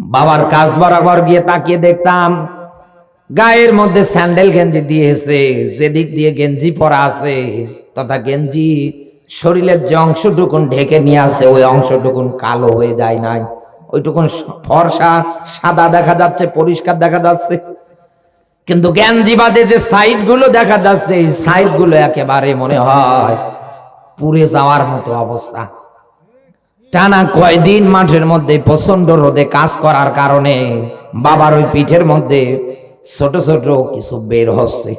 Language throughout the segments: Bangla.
বাবার কাজ বরাবর গিয়ে তাকিয়ে দেখতাম, গায়ের মধ্যে স্যান্ডেল গেঞ্জি দিয়েছে, যেদিক দিয়ে গেঞ্জি পরা আছে, তথা গেঞ্জি শরীরের যে অংশটুকুন ঢেকে নিয়ে আসে, ওই অংশটুকুন কালো হয়ে যায় নাই। ওইটুকুন ফর্সা, সাদা দেখা যাচ্ছে, পরিষ্কার দেখা যাচ্ছে। কিন্তু গেঞ্জি বাদে যে সাইডগুলো দেখা যাচ্ছে, এই সাইডগুলো একেবারে মনে হয় পুড়ে যাওয়ার মতো অবস্থা। টানা কয়দিন মাঠের মধ্যে প্রচণ্ড রোদে কাজ করার কারণে বাবার ওই পিঠের মধ্যে ছোট ছোট কিছু বের হচ্ছে।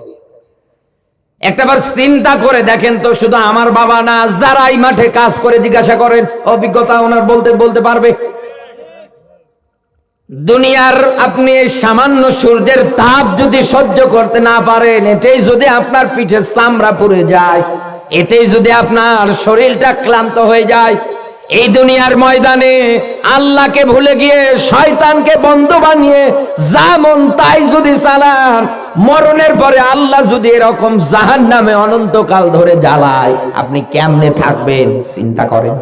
একটাবার চিন্তা করে দেখেন তো, শুধু আমার বাবা না যারা এই মাঠে কাজ করে জিজ্ঞাসা করেন, অভিজ্ঞতা ওনার বলতে বলতে পারবে? দুনিয়ার আপনি সামান্য সূর্যের তাপ যদি সহ্য করতে না পারেন এটাই যদি আপনার পিঠে চামড়া পুড়ে যায়, এতেই যদি আপনার শরীরটা ক্লান্ত হয়ে যায় এই দুনিয়ার ময়দানে আল্লাহকে ভুলে গিয়ে শয়তানকে বন্ধ বানিয়ে যা মন তাই যদি চালান, মরণের পরে আল্লাহ যদি এরকম জাহান নামে অনন্তকাল ধরে জ্বালায়, আপনি কেমনে থাকবেন চিন্তা করেন?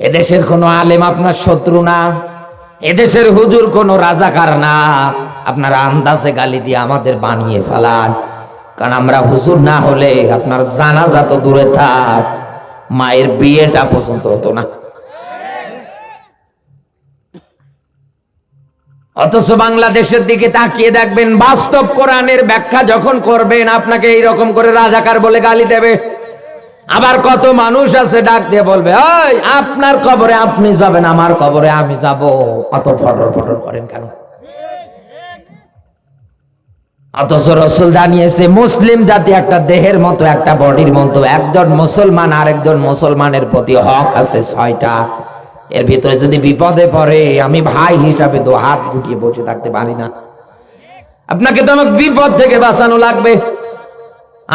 এদেশের কোনো আলেম আপনার শত্রু না, এদেশের হুজুর কোনো রাজাকার না। আপনারা আন্দাজে গালি দিয়ে আমাদের বানিয়ে ফেলান। কারণ আমরা হুজুর না হলে আপনার জানাজা তো দূরে থাক। মায়ের বিয়েটা পছন্দ হতো না। অথচ বাংলাদেশের দিকে তাকিয়ে দেখবেন, বাস্তব কোরআনের ব্যাখ্যা যখন করবেন, আপনাকে এই রকম করে রাজাকার বলে গালি দেবে। আবার কত মানুষ আছে, ডাক দিয়ে বলবে, ওই, আপনার কবরে আপনি যাবেন, আমার কবরে আমি যাব। অত ফটর ফটর করেন কেন? অথচ রসুল জানিয়েছে, মুসলিম জাতি একটা দেহের মতো, একটা বডির মতো। একজন মুসলমান আরেকজন মুসলমানের প্রতি হক আছে ছয়টা। এর ভিতরে যদি বিপদে পড়ে, আমি ভাই হিসাবে তো হাত গুটিয়ে বসে থাকতে পারি না। আপনাকে তো বিপদ থেকে বাঁচানো লাগবে।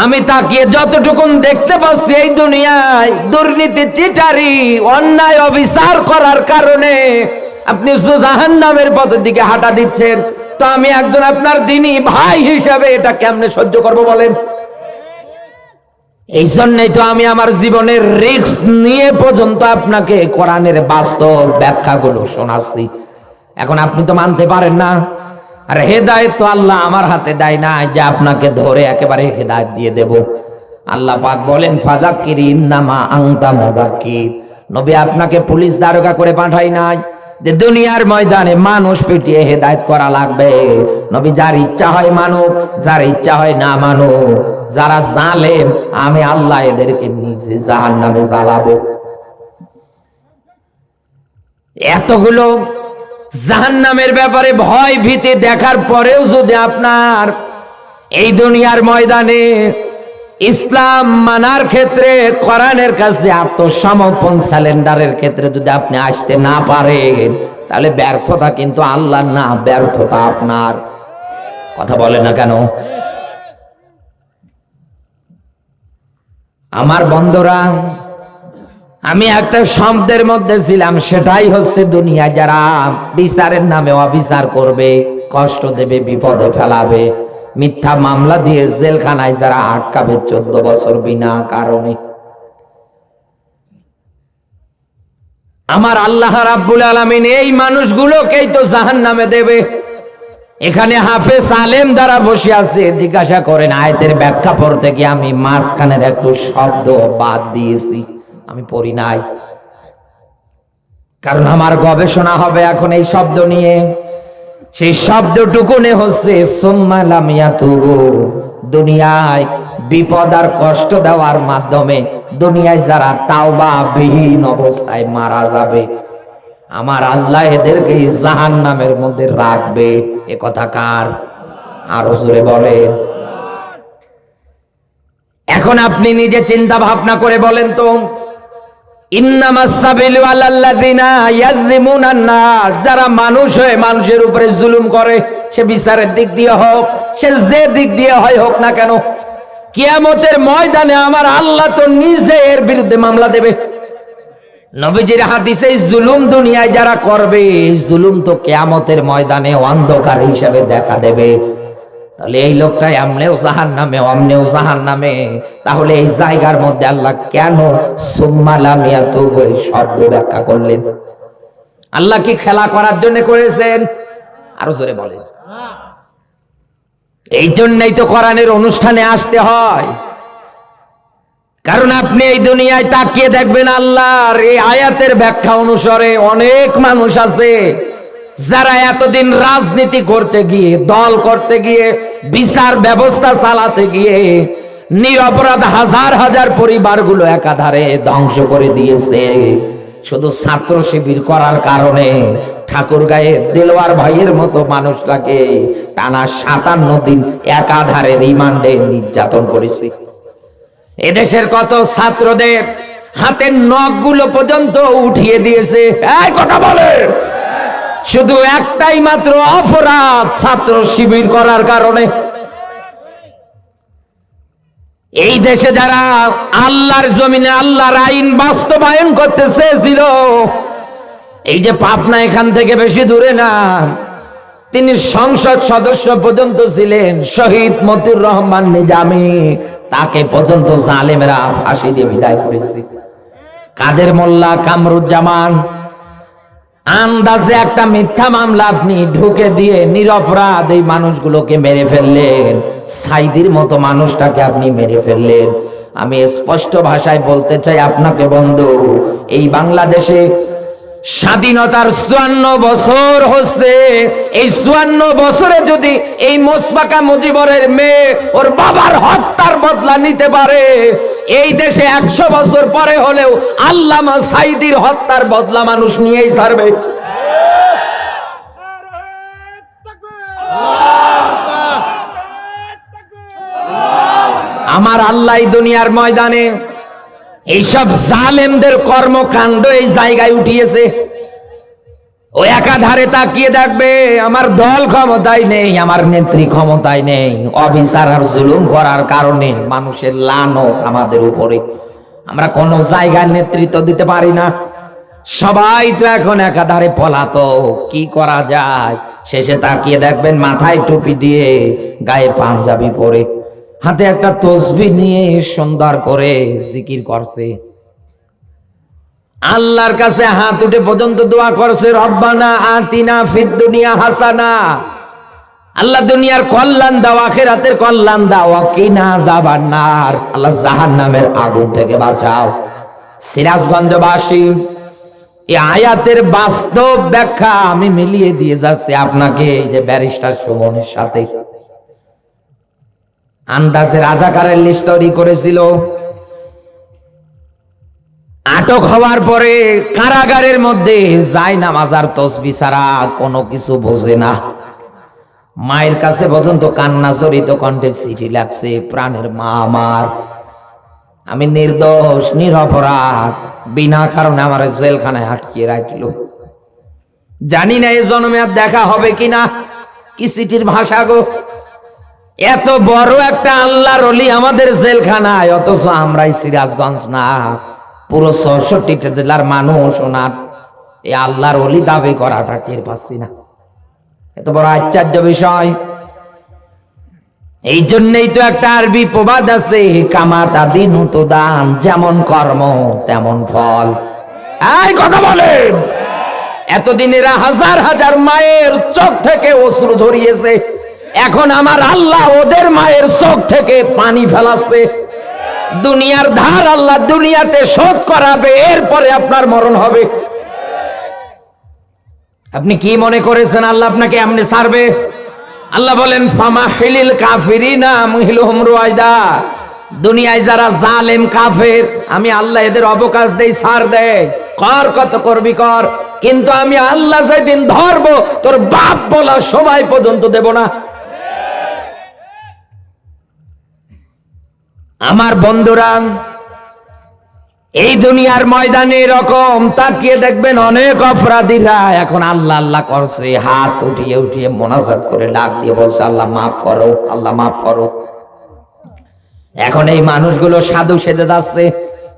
আমি তাকিয়ে যতটুকুন দেখতে পাচ্ছি, এই দুনিয়ায় দুর্নীতি, চিটারি, অন্যায়, অবিচার করার কারণে আপনি জাহান নামের পথের দিকে হাঁটা দিচ্ছেন। তো আমি একজন আপনার দিনই ভাই হিসাবে এটা কেমনে সহ্য করব বলেন? এই জন্যই তো আমি আমার জীবনের রিস্ক নিয়ে পর্যন্ত আপনাকে কোরআনের বাস্তব ব্যাখ্যাগুলো শোনাচ্ছি। এখন আপনি তো মানতে পারেন না। আর হেদায়ত তো আল্লাহ আমার হাতে দেয় না, যে আপনাকে ধরে একেবারে হেদায়ত দিয়ে দেব। আল্লাহ পাক বলেন ফাজাক্কির ইন্নামা আংতা মুদাক্কির নবী আপনাকে পুলিশ দারোগা করে পাঠাই নাই। যে দুনিয়ার ময়দানে মানুষ পিটিয়ে হেদায়ত করা লাগবে। নবী, যার ইচ্ছা হয় মানুক, যার ইচ্ছা হয় না মানুক, যারা জালেম, আমি আল্লাহ এদেরকে নিজে জাহান নামে জ্বালাবো। এতগুলো জাহান্নামের ব্যাপারে ভয় ভীতি দেখার পরেও যদি আপনার এই দুনিয়ার ময়দানে ইসলাম মানার ক্ষেত্রে কোরআনের কাছে আত্মসমর্পণ স্যালেন্ডারের ক্ষেত্রে যদি আপনি আসতে না পারেন, তাহলে ব্যর্থতা কিন্তু আল্লাহ না, ব্যর্থতা আপনার। কথা বলে না কেন? আমার বন্ধুরা, আমি একটা শব্দের মধ্যে ছিলাম, সেটাই হচ্ছে দুনিয়া যারা বিচারের নামে অবিচার করবে, কষ্ট দেবে, বিপদে ফেলাবে। মিথ্যা মামলা দিয়ে জেলখানায় যারা আটকাবে চোদ্দ বছর বিনা কারণে। আমার আল্লাহ রাব্বুল আলামিন এই মানুষগুলোকেই তো জাহান নামে দেবে। এখানে হাফেজ আলেম দ্বারা বসে আছে, জিজ্ঞাসা করেন, আয়তের ব্যাখ্যা পড়তে গিয়ে আমি মাঝখানের একটু শব্দ বাদ দিয়েছি, আমি পড়ি নাই। কারণ আমার গবেষণা হবে এখন এই শব্দ নিয়ে। সেই শব্দটুকুনে হচ্ছে সোম্মালামিয়া তুবু দুনিয়ায় বিপদ আর কষ্ট দেওয়ার মাধ্যমে দুনিয়ায় যারা তাওবা বিহীন অবস্থায় মারা যাবে, আমার আল্লাহ এদেরকে জাহান নামের মধ্যে রাখবে। এ কথা কার? আরও জোরে বলে এখন আপনি নিজে চিন্তা ভাবনা করে বলেন তো যারা মানুষ হয়ে মানুষের উপরে জুলুম করে, সে বিচারের দিক দিয়ে হোক, সে যে দিক দিয়ে হয় হোক না কেন, কিয়ামতের ময়দানে আমার আল্লাহ তো নিজে এর বিরুদ্ধে মামলা দেবে। নবীজির হাদিসে জুলুম দুনিয়ায় যারা করবে জুলুম তো কেয়ামতের ময়দানে অন্ধকার হিসাবে দেখা দেবে। তাহলে এই লোকটাই আমনেও জাহান নামে অমনেও জাহান নামে তাহলে এই জায়গার মধ্যে আল্লাহ কেন সুম্মালামিয়া এই শব্দ ব্যাখ্যা করলেন? আল্লাহ কি খেলা করার জন্য করেছেন? আরও জোরে বলেন। এই জন্যই তো কোরআনের অনুষ্ঠানে আসতে হয়। কারণ আপনি এই দুনিয়ায় তাকিয়ে দেখবেন আল্লাহর এই আয়াতের ব্যাখ্যা অনুসারে অনেক মানুষ আছে। যারা এতদিন রাজনীতি করতে গিয়ে, দল করতে গিয়ে, বিচার ব্যবস্থা চালাতে গিয়ে, নিরপরাধ হাজার হাজার পরিবারগুলো একাধারে ধ্বংস করে দিয়েছে। শুধু ছাত্র শিবির করার কারণে ঠাকুর গায়ে দেলোয়ার ভাইয়ের মতো মানুষটাকে টানা সাতান্ন দিন একাধারে রিমান্ডে নির্যাতন করেছে। এদেশের কত ছাত্রদের হাতের নখগুলো পর্যন্ত উঠিয়ে দিয়েছে। কথা বলে শুধু একটাই মাত্র অপরাধ ছাত্র শিবির করার কারণে। এই দেশে যারা আল্লাহর জমিনে আল্লাহর আইন বাস্তবায়ন করতে চেয়েছিল, এই যে পাবনা এখান থেকে বেশি দূরে না, তিনি সংসদ সদস্য পর্যন্ত ছিলেন, শহীদ মতিউর রহমান নিজামী, তাকে পর্যন্ত জালেমেরা ফাঁসি দিয়ে বিদায় করেছে। কাদের মোল্লা কামরুজ্জামান আন্দাজে একটা মিথ্যা মামলা আপনি ঢুকে দিয়ে নিরপরাধ এই মানুষগুলোকে মেরে ফেললেন। সাইদির মতো মানুষটাকে আপনি মেরে ফেললেন। আমি স্পষ্ট ভাষায় বলতে চাই আপনাকে বন্ধু, এই বাংলাদেশে স্বাধীনতার চুয়ান্ন বছর হচ্ছে। এই চুয়ান্ন বছরে যদি এই মোসবাকা মুজিবরের মেয়ে ওর বাবার হত্যার বদলা নিতে পারে এই দেশে একশো বছর পরে হলেও আল্লামা সাইদির হত্যার বদলা মানুষ নিয়েই ছাড়বে। আমার আল্লাহ দুনিয়ার ময়দানে এইসব জালেমদের কর্মকাণ্ড এই জায়গায় উঠিয়েছে। ও একাধারে তাকিয়ে দেখবে, আমার দল ক্ষমতায় নেই, আমার নেত্রী ক্ষমতায় নেই। অবিচার আর জুলুম করার কারণে মানুষের লানত আমাদের উপরে। আমরা কোন জায়গায় নেতৃত্ব দিতে পারি না। সবাই তো এখন একাধারে পলাতক, কি করা যায়? শেষে তাকিয়ে দেখবেন, মাথায় টুপি দিয়ে গায়ে পাঞ্জাবি পরে। হাতে একটা তসবি নিয়ে সুন্দর করে জিকির করছে। আল্লাহর কাছে হাত উঠে পর্যন্ত দোয়া করছে, রব্বানা আতিনা ফিদ দুনিয়া হাসানা। আল্লাহ দুনিয়ার কল্যাণ দাও, আখেরাতের কল্যাণ দাও কিনা যাবার নার আল্লাহ জাহান নামের আগুন থেকে বাঁচাও। সিরাজগঞ্জবাসী এই আয়াতের বাস্তব ব্যাখ্যা আমি মিলিয়ে দিয়ে যাচ্ছি আপনাকে, এই যে ব্যারিস্টার সুমনের সাথে। আন্দাজে রাজাকারের লিস্ট তৈরি করেছিল। আটক হওয়ার পরে কারাগারের মধ্যে যায় নামাজার তসবি ছাড়া কোনো কিছু বোঝে না। মায়ের কাছে পর্যন্ত কান্না জড়িত কণ্ঠে চিঠি লাগছে, প্রাণের মা আমার, আমি নির্দোষ, নিরপরাধ, বিনা কারণে আমার জেলখানায় আটকিয়ে রাখল। জানি না এই জন্মে আর দেখা হবে কিনা কি চিঠির ভাষা গো? এত বড় একটা আল্লাহর অলি আমাদের জেলখানায়, অথচ আমরাই সিরাজগঞ্জ না। পুরো চৌষট্টিটা জেলার মানুষ ওনার। এই আল্লাহর অলি দাবি করাটা টের পাচ্ছি না। এত বড় আশ্চর্য বিষয়। এই জন্যই তো একটা আরবি প্রবাদ আছে, কামাতা দিন তো দান, যেমন কর্ম, তেমন ফল। এই কথা বলেন। এতদিন এরা হাজার হাজার মায়ের চোখ থেকে অশ্রু ঝরিয়েছে। এখন আমার আল্লাহ ওদের মায়ের চোখ থেকে পানি ফেলাচ্ছে। দুনিয়ার ধার আল্লাহ দুনিয়াতে শোধ করাবে, এরপরে আপনার মরণ হবে। আপনি কি মনে করেছেন আল্লাহ আপনাকে এমনি ছাড়বে আল্লাহ বলেন, ফামা হিলিল কাফিরিনা মুহিলুহুম রুয়াইদা। দুনিয়ায় যারা জালেম, কাফের, আমি আল্লাহ এদের অবকাশ দেই, সার দেয় কর কত করবি কর, কিন্তু আমি আল্লাহ যেদিন ধরবো, তোর বাপ বলা সবাই পর্যন্ত দেব না। আমার বন্ধুরা, এই দুনিয়ার ময়দানে এরকম তাকিয়ে দেখবেন অনেক অপরাধীরা। এখন আল্লাহ আল্লাহ করছে, হাত উঠিয়ে উঠিয়ে মোনাজাত করে ডাক দিয়ে বলছে, আল্লাহ মাফ করো, আল্লাহ মাফ করো। এখন এই মানুষগুলো সাধু সেজে যাচ্ছে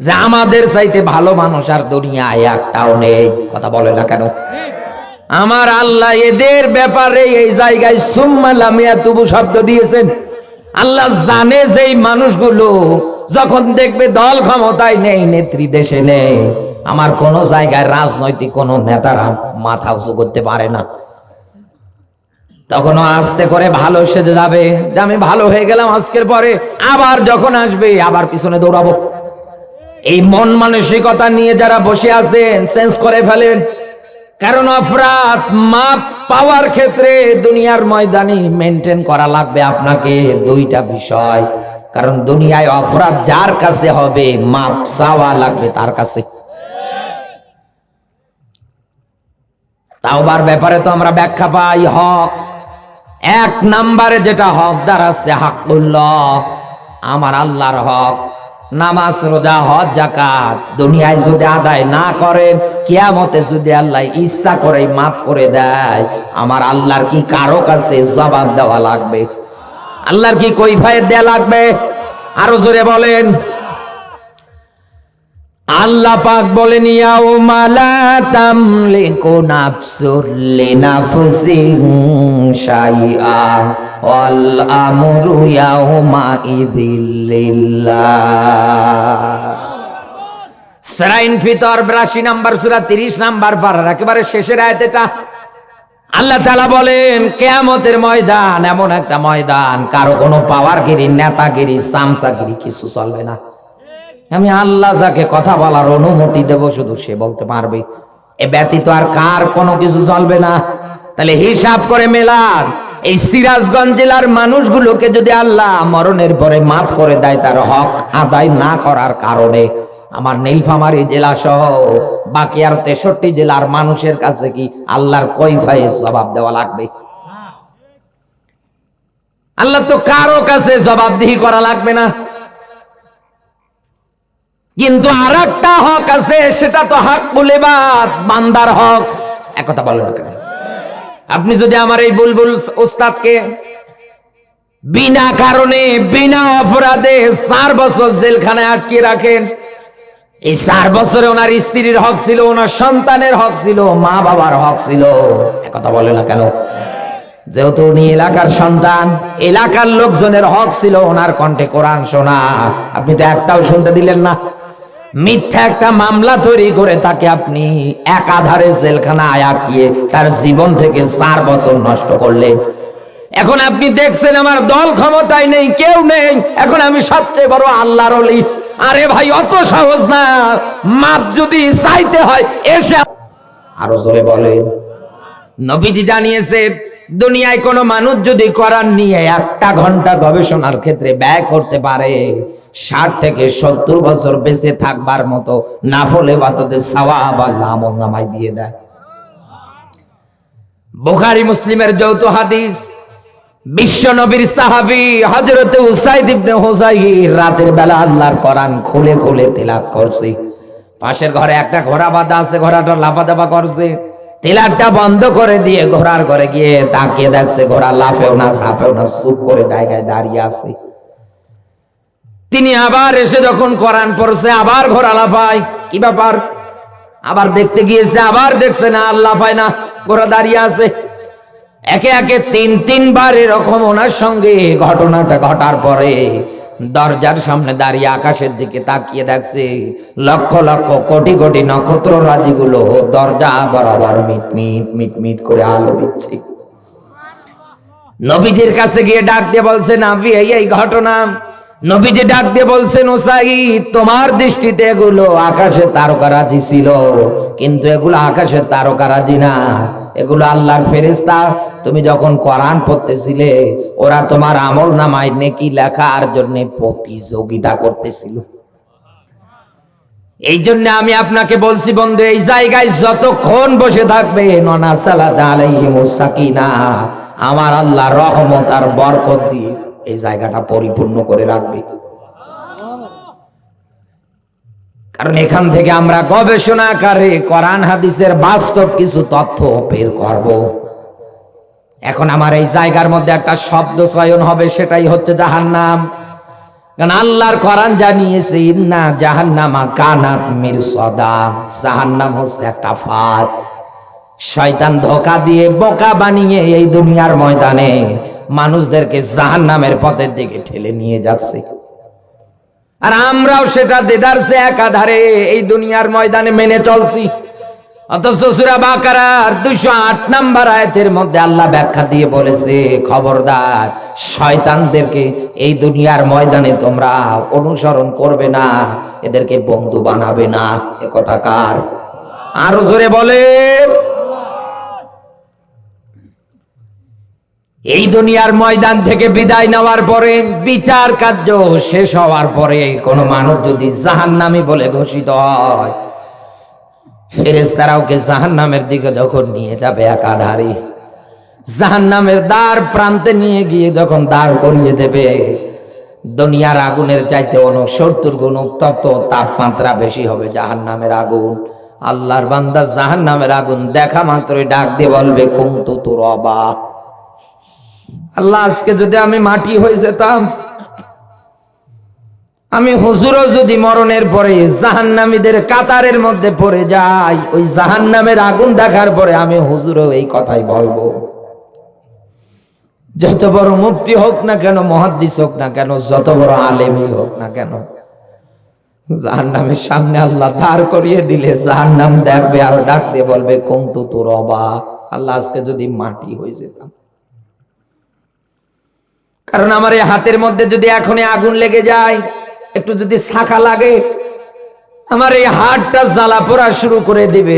যে আমাদের চাইতে ভালো মানুষ আর দুনিয়ায় একটাও নেই। কথা বলে না কেন? আমার আল্লাহ এদের ব্যাপারে এই জায়গায় সুম্মা লামিয়া তুবু শব্দ দিয়েছেন। আল্লাহ জানে যেই মানুষগুলো, যখন দেখবে দল ক্ষমতায় নেই, নেত্রী দেশে নেই, আমার কোন জায়গায় রাজনৈতিক কোন নেতারা মাথা উঁচু করতে পারে না। তখন ও আস্তে করে ভালো সেজে যাবে আমি ভালো হয়ে গেলাম আজকের পরে, আবার যখন আসবে, আবার পিছনে দৌড়াবো। এই মন মানসিকতা নিয়ে যারা বসে আছেন চেঞ্জ করে ফেলেন কারণ অপরাধ মাপ পাওয়ার ক্ষেত্রে দুনিয়ার ময়দানে মেনটেন করা লাগবে আপনাকে দুইটা বিষয়। কারণ দুনিয়ায় অপরাধ যার কাছে হবে, মাপ চাওয়া লাগবে তার কাছে। তাওবার ব্যাপারে তো আমরা ব্যাখ্যা পাই, হক। এক নাম্বারে যেটা হক দাঁড়াচ্ছে হাকুল্লাহ আমার আল্লাহর হক। নামাজ, রোজা, হজ জাকাত দুনিয়ায় যদি আদায় না করেন কিয়ামতে যদি আল্লাহ ইচ্ছা করে, মাফ করে দেয়, আমার আল্লাহর কি কারও কাছে জবাব দেওয়া লাগবে? আল্লাহর কি কৈফায়েত দেওয়া লাগবে? আরও জোরে বলেন। আল্লাহ পাক বলেন ইয়াও মালা তামলিকু নাফসুল লিনাফসিন শাইআ ওয়াল আমরু ইয়াউমা ইদিল্লিল্লাহ সরাইন ফিতর 82 নাম্বার, সূরা 30 নাম্বার পারার একেবারে শেষের আয়াত এটা। আল্লাহ তাআলা বলেন, কিয়ামতের ময়দান এমন একটা ময়দান, কারও কোনো পাওয়ারগিরি নেতাগিরি, সামসাগিরি কিছু চলবে না। আমি আল্লাহ যাকে কথা বলার অনুমতি দেব, শুধু সে বলতে পারবে। এ ব্যতীত আর কার কোনো কিছু চলবে না। তাহলে হিসাব করে মেলান। এই সিরাজগঞ্জ জেলার মানুষগুলোকে যদি আল্লাহ মরণের পরে মাফ করে দেয়, তার হক আদায় না করার কারণে, আমার নীলফামারী জেলা সহ বাকি আর তেষট্টি জেলার মানুষের কাছে কি আল্লাহর কৈফায় জবাব দেওয়া লাগবে? আল্লাহ তো কারও কাছে জবাবদিহি করা লাগবে না। কিন্তু আর একটা হক আছে, সেটা তো হক বলে বান্দার হক। একথা বলেন না কেন? আপনি যদি আমার এই বুলবুল ওস্তাদকে বিনা কারণে, বিনা অপরাধে চার বছর জেলখানায় আটকে রাখেন, এই চার বছরে ওনার স্ত্রীর হক ছিল, ওনার সন্তানের হক ছিল মা বাবার হক ছিল। একথা বলে না কেন? যেহেতু উনি এলাকার সন্তান, এলাকার লোকজনের হক ছিল, ওনার কণ্ঠে কোরআন শোনা। আপনি তো একটাও শুনতে দিলেন না। মিথ্যা একটা মামলা তৈরি করে তাকে আপনি একাধারে জেলখানায় আটকিয়ে তার জীবন থেকে চার বছর নষ্ট করলেন এখন আপনি দেখছেন আমার দল ক্ষমতায় নেই, কেউ নেই। এখন আমি সবচেয়ে বড় আল্লাহর অলি আরে ভাই, অত সহজ না। মাপ যদি চাইতে হয়, এসে আরও জোরে বলেন নবীজি জানিয়েছে, দুনিয়ায় কোনো মানুষ যদি করার নিয়ে একটা ঘণ্টা গবেষণার ক্ষেত্রে ব্যয় করতে পারে ষাট থেকে সত্তর বছর বেঁচে থাকবার মতো নাফলে বাতদের সওয়াব আল্লাহ আমল নামাই দিয়ে দেয়। বুখারী মুসলিমের যৌথ হাদিস, বিশ্ব নবীর সাহাবী হযরতে উসাইদ ইবনে হুসাইর রাতের বেলা আল্লাহর কোরআন খুলে খুলে তেলাওয়াত করছে। পাশের ঘরে একটা ঘোড়া বাঁধা আছে, ঘোড়াটা লাফা লাফাদাফা করছে। তেলারটা বন্ধ করে দিয়ে ঘোড়ার ঘরে গিয়ে তাকিয়ে দেখছে ঘোড়া লাফেও না, ঝাঁপেও না, চুপ করে জায়গায় দাঁড়িয়ে আছে। তিনি আবার এসে যখন কোরআন পড়ছে, আবার ঘোড়া লাফায় কি ব্যাপার? আবার দেখতে গিয়েছে, আবার দেখছে না আল্লাহ পায় না ঘোরা দাঁড়িয়ে আছে। একে একে তিন, তিনবার এরকম ওনার সঙ্গে ঘটনাটা ঘটার পরে দরজার সামনে দাঁড়িয়ে আকাশের দিকে তাকিয়ে দেখছে, লক্ষ লক্ষ কোটি কোটি নক্ষত্র রাজিগুলো দরজা বরাবর মিট মিট মিট মিট করে আলো দিচ্ছে। নবীজির কাছে গিয়ে ডাক দিয়ে বলছে, নাবি এই ঘটনা নবীজি ডাক দিয়ে বলছেন ওসাই তোমার দৃষ্টিতে এগুলো আকাশে তারকারাজি ছিল, কিন্তু এগুলো আকাশে তারকারাজি না। এগুলো আল্লাহর ফেরেস্তা তুমি যখন কোরআন পড়তেছিলে, ওরা তোমার আমল নামায় নেকি লেখার জন্য প্রতিযোগিতা করতেছিল। এই জন্য আমি আপনাকে বলছি, বন্ধু, এই জায়গায় যতক্ষণ বসে থাকবে, ননা সালাদ আলাইহিমুস সাকিনা, আমার আল্লাহ রহমত আর বরকত দিয়ে এই জায়গাটা পরিপূর্ণ করে রাখবে। কারণ এখান থেকে আমরা গবেষণা আকারে কোরআন হাদিসের বাস্তব কিছু তথ্য বের করব। এখন আমার এই জায়গার মধ্যে একটা শব্দ চয়ন হবে, সেটাই হচ্ছে জাহান্নাম। কারণ আল্লাহর কোরআন জানিয়েছে, ইন্না জাহান্নামা কানাত মির সদা জাহান্নাম হচ্ছে একটা ফাঁদ। শয়তান ধোকা দিয়ে বোকা বানিয়ে এই দুনিয়ার ময়দানে মানুষদেরকে জাহান্নামের পথের দিকে ঠেলে নিয়ে যাচ্ছে। আর আমরাও সেটা দেদারসে একাধারে এই দুনিয়ার ময়দানে মেনে চলছি। আট মধ্যে আল্লাহ ব্যাখ্যা দিয়ে বলেছে, খবরদার, শয়তানদেরকে এই দুনিয়ার ময়দানে তোমরা অনুসরণ করবে না, এদেরকে বন্ধু বানাবে না। এ কথা কার? আরও জোরে বলে এই দুনিয়ার ময়দান থেকে বিদায় নেওয়ার পরে বিচার কার্য শেষ হওয়ার পরে কোনো মানুষ যদি জাহান্নামী বলে ঘোষিত হয় ফেরেস্তারা ওকে জাহান নামের দিকে যখন নিয়ে যাবে একাধারে জাহান নামের দ্বার প্রান্তে নিয়ে গিয়ে যখন দাঁড় করিয়ে দেবে, দুনিয়ার আগুনের চাইতে অনেক সত্তর গুণ উত্তপ্ত তাপমাত্রা বেশি হবে জাহান নামের আগুন। আল্লাহর বান্দা জাহান নামের আগুন দেখা মাত্রই ডাক দিয়ে বলবে, কুন্তু তোর অবা আল্লাহ, আজকে যদি আমি মাটি হয়ে যেতাম, আমি হুজুরও যদি মরণের পরে জাহান্নামীদের কাতারের মধ্যে পড়ে যাই, ওই জাহান্নামের আগুন দেখার পরে আমি হুজুরও এই কথাই বলব। যত বড় মুক্তি হোক না কেন, মহাদ্দিস হোক না কেন, যত বড় আলেমই হোক না কেন, জাহান্নামের সামনে আল্লাহ দাঁড় করিয়ে দিলে জাহান্নাম দেখবে আর ডাক দিয়ে বলবে, কন্তু তোর অবা আল্লাহ আজকে যদি মাটি হয়ে যেতাম। কারণ আমার এই হাতের মধ্যে যদি এখনই আগুন লেগে যায়, একটু যদি শাখা লাগে, আমার এই হাড়টা জ্বালা পোড়া শুরু করে দিবে।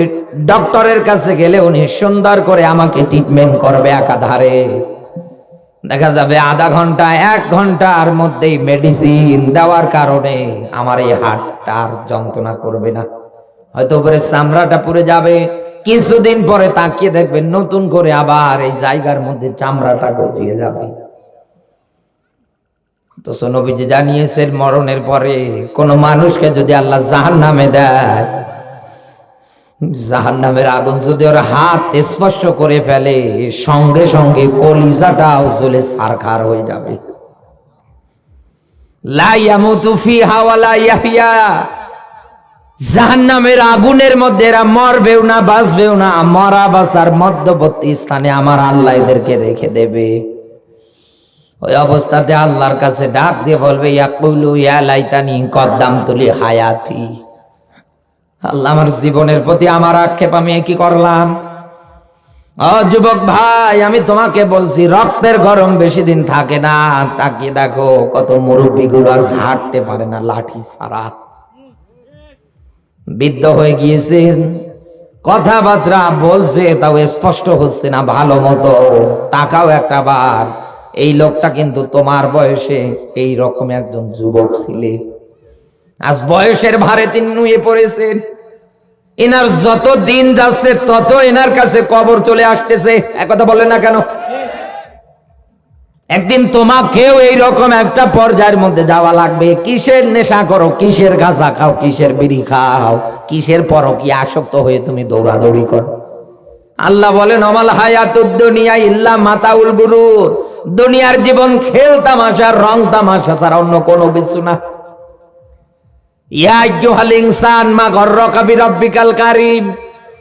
ডক্টরের কাছে গেলে উনি সুন্দর করে আমাকে ট্রিটমেন্ট করবে একাধারে। দেখা যাবে আধা ঘণ্টা, এক ঘণ্টার মধ্যেই মেডিসিন দেওয়ার কারণে আমার এই হাড়টা আর যন্ত্রণা করবে না। হয়তো উপরে চামড়াটা পুড়ে যাবে, কিছুদিন পরে তাকিয়ে দেখবেন নতুন করে আবার এই জায়গার মধ্যে চামড়াটা গজিয়ে যাবে। তো নবীজি জানিয়েছেন, মরণের পরে কোন মানুষকে যদি আল্লাহ জাহান নামে দেয় জাহান নামের আগুন যদি ওর হাত স্পর্শ করে ফেলে, সঙ্গে সঙ্গে কলিজাটাও জ্বলে সারখার হয়ে যাবে। জাহান আগুনের মধ্যে এরা মরবেও না, বাঁচবেও না, মরা বাঁচার মধ্যবর্তী স্থানে আমার আল্লাহ এদেরকে রেখে দেবে। ওই অবস্থাতে আল্লাহর কাছে ডাক দিয়ে বলবে কদ্দাম তুলি হায়াতি। আল্লাহ আমার জীবনের প্রতি আমার আক্ষেপ, আমি কি করলাম? ও যুবক ভাই, আমি তোমাকে বলছি, রক্তের গরম বেশি দিন থাকে না। তাকিয়ে দেখো, কত মুরব্বী গুলো হাঁটতে পারে না লাঠি ছাড়া। বৃদ্ধ হয়ে গিয়েছেন। কথাবার্তা বলছে, তাও স্পষ্ট হচ্ছে না, ভালো মতো। তাকাও একটা বার। এই লোকটা কিন্তু তোমার বয়সে এই রকম একজন যুবক ছিলে। আজ বয়সের ভারে তিনি নুয়ে পড়েছেন এনার যত দিন যাচ্ছে, তত এনার কাছে কবর চলে আসতেছে। একথা বললেন না কেন? একদিন তোমাকেও এই রকম একটা পর্যায়ের মধ্যে যাওয়া লাগবে। কিসের নেশা করো? কিসের গাছা খাও? কিসের বিড়ি খাও? কিসের পর কি আসক্ত হয়ে তুমি দৌড়াদৌড়ি করো। আল্লাহ বলেন, অমাল হায়াতুদ দুনিয়া ইল্লা মাতাউল গুরুর। দুনিয়ার জীবন খেল তামাশা, রং তামাশা ছাড়া অন্য কোনো কিছু না।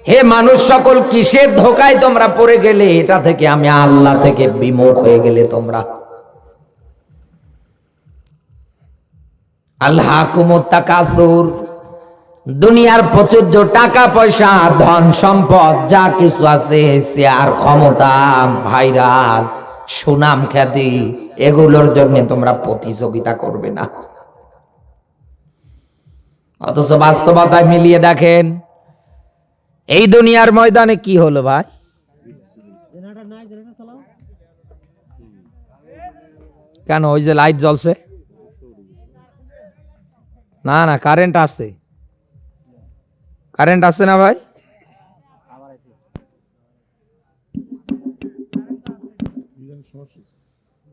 হে মানুষ সকল, কিসের ধোকায় তোমরা পড়ে গেলে? এটা থেকে আমি আল্লাহ থেকে বিমুখ হয়ে গেলে তোমরা। আল্লাহ দুনিয়ার প্রচুর্য টাকা, পয়সা, ধন সম্পদ, যা কিছু আছে, সে আর ক্ষমতা ভাইরাল। সুনাম খ্যাতি, এগুলোর জন্য তোমরা প্রতিযোগিতা করবে না। অথচ বাস্তবতায় মিলিয়ে দেখেন, এই দুনিয়ার ময়দানে কি হলো ভাই? কেন, ওই যে লাইট জ্বলছে? না না, কারেন্ট আসছে। কারেন্ট আসছে না ভাই?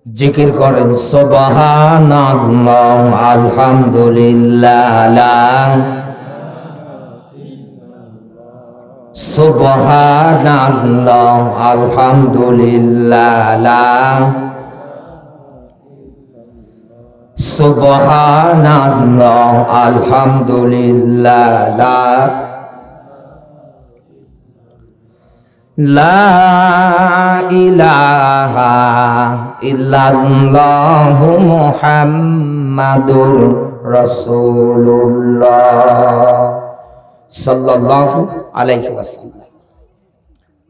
জিকির করেন সুবহানাল্লাহ আলহামদুলিল্লাহ সুবহানাল্লাহ আলহামদুলিল্লাহ সুবহানাল্লাহ আলহামদুলিল্লাহ লা মুহাম্মাদুর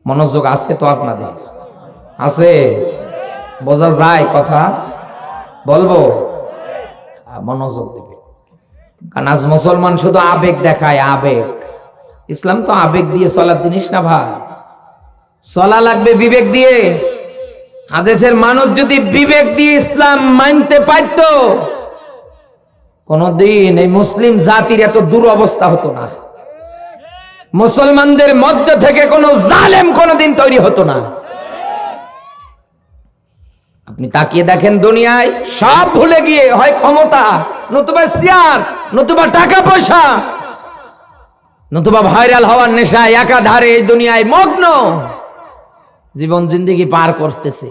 মনোযোগ আছে তো আপনাদের? আছে? বোঝা যায় কথা? বলব? মনোযোগ দেবে। কারণ আজ মুসলমান শুধু আবেগ দেখায়, আবেগ। ইসলাম তো আবেগ দিয়ে চলার জিনিস না ভাই। চলা লাগবে বিবেক দিয়ে। আদেশের মানুষ যদি বিবেক দিয়ে ইসলাম মানতে পারত, কোনদিন এই মুসলিম জাতির এত দুরবস্থা হতো না। মুসলমানদের মধ্য থেকে কোনো জালেম কোনোদিন তৈরি হতো না। আপনি তাকিয়ে দেখেন দুনিয়ায়, সব ভুলে গিয়ে, হয় ক্ষমতা, নতুবা চেয়ার নতুবা টাকা পয়সা, নতুবা ভাইরাল হওয়ার নেশায় একাধারে এই দুনিয়ায় মগ্ন। জীবন জিন্দিগি পার করতেছে।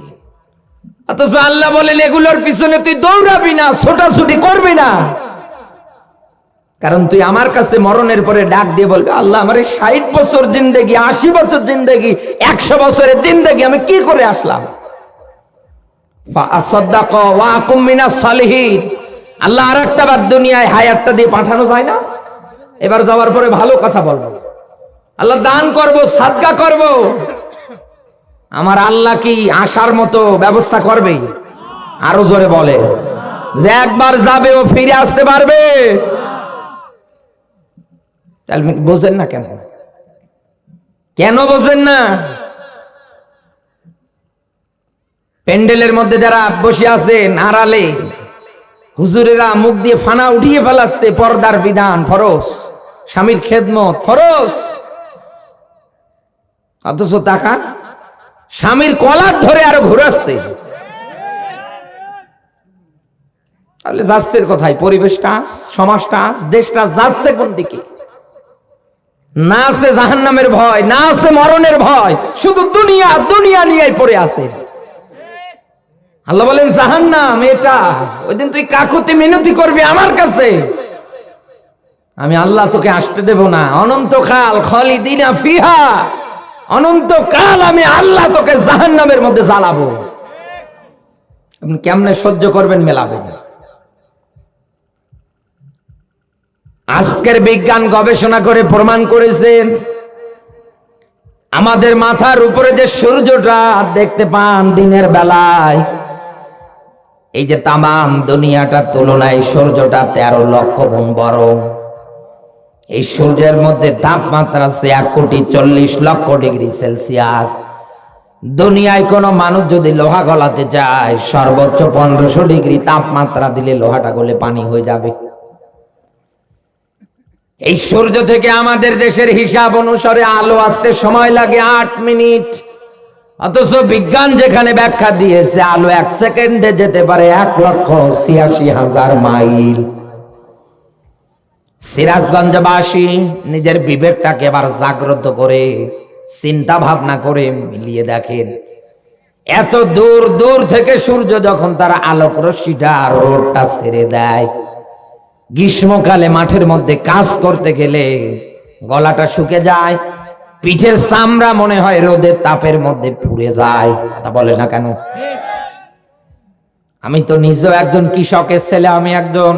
অথচ আল্লাহ বলেন, এগুলোর পিছনে তুই দৌড়াবি না, ছোটাছুটি করবি না। কারণ তুই আমার কাছে মরণের পরে ডাক দিয়ে বলবে, আল্লাহ, আমার এই ষাট বছর জিন্দেগি, আশি বছর জিন্দেগি, একশো বছরের জিন্দেগি, আমি কি করে আসলাম? আল্লাহ আর একটা বার দুনিয়ায় হায়াতটা দিয়ে পাঠানো যায় না? এবার যাওয়ার পরে ভালো কথা বলব। আল্লাহ দান করব সাদকা করব। আমার আল্লাহ কি আসার মতো ব্যবস্থা করবে? আরও জোরে বলে। যে একবার যাবে, ও ফিরে আসতে পারবে। বোঝেন না কেন? কেন বোঝেন না? প্যান্ডেলের মধ্যে যারা বসে আছেন আড়ালে হুজুরেরা মুখ দিয়ে ফানা উঠিয়ে ফেলাচ্ছে, পর্দার বিধান ফরস স্বামীর খেদমত ফরস অথচ তাকা স্বামীর কলার ধরে আরও ঘুরাচ্ছে তাহলে যাচ্ছে কোথায়? পরিবেশটা, সমাজটা, দেশটা যাচ্ছে কোন দিকে? না আছে জাহান নামের ভয়, না আছে মরণের ভয়, শুধু দুনিয়া দুনিয়া নিয়ে পড়ে আছে। আল্লাহ বলেন, জাহান্নাম, এটা ওই দিন তুই কাকুতি মিনতি করবি আমার কাছে। আমি আল্লাহ তোকে আসতে দেব না। অনন্তকাল খলিদিনা ফিহা। অনন্তকাল আমি আল্লাহ তোকে জাহান্নামের মধ্যে জ্বালাবো। আপনি কেমনে সহ্য করবেন মেলাবেন? আজকের বিজ্ঞান গবেষণা করে প্রমাণ করেছেন, আমাদের মাথার উপরে যে সূর্যটা দেখতে পান দিনের বেলায়, এই যে তামাম দুনিয়াটার তুলনায় সূর্যটা তেরো লক্ষ গুণ বড়। এই সূর্যের মধ্যে তাপমাত্রা আছে এক কোটি চল্লিশ লক্ষ ডিগ্রি সেলসিয়াস। দুনিয়ায় কোনো মানুষ যদি লোহা গলাতে চায়, সর্বোচ্চ পনেরোশো ডিগ্রি তাপমাত্রা দিলে লোহাটা গলে পানি হয়ে যাবে। এই সূর্য থেকে আমাদের দেশের হিসাব অনুসারে আলো আসতে সময় লাগে আট মিনিট। অথচ বিজ্ঞান যেখানে ব্যাখ্যা দিয়েছে, আলো এক সেকেন্ডে যেতে পারে এক লক্ষ ছিয়াশি হাজার মাইল। সিরাজগঞ্জবাসী নিজের বিবেকটাকে এবার জাগ্রত করে চিন্তা ভাবনা করে মিলিয়ে দেখেন। এত দূর দূর থেকে সূর্য যখন তার আলোক রশ্মিটা রোডটা ছেড়ে দেয়, গ্রীষ্মকালে মাঠের মধ্যে কাজ করতে গেলে গলাটা শুকে যায়, পিঠের চামড়া মনে হয় রোদের তাপের মধ্যে পুড়ে যায়, কথা বলে না কেন? আমি তো নিজেও একজন কৃষকের ছেলে, আমি একজন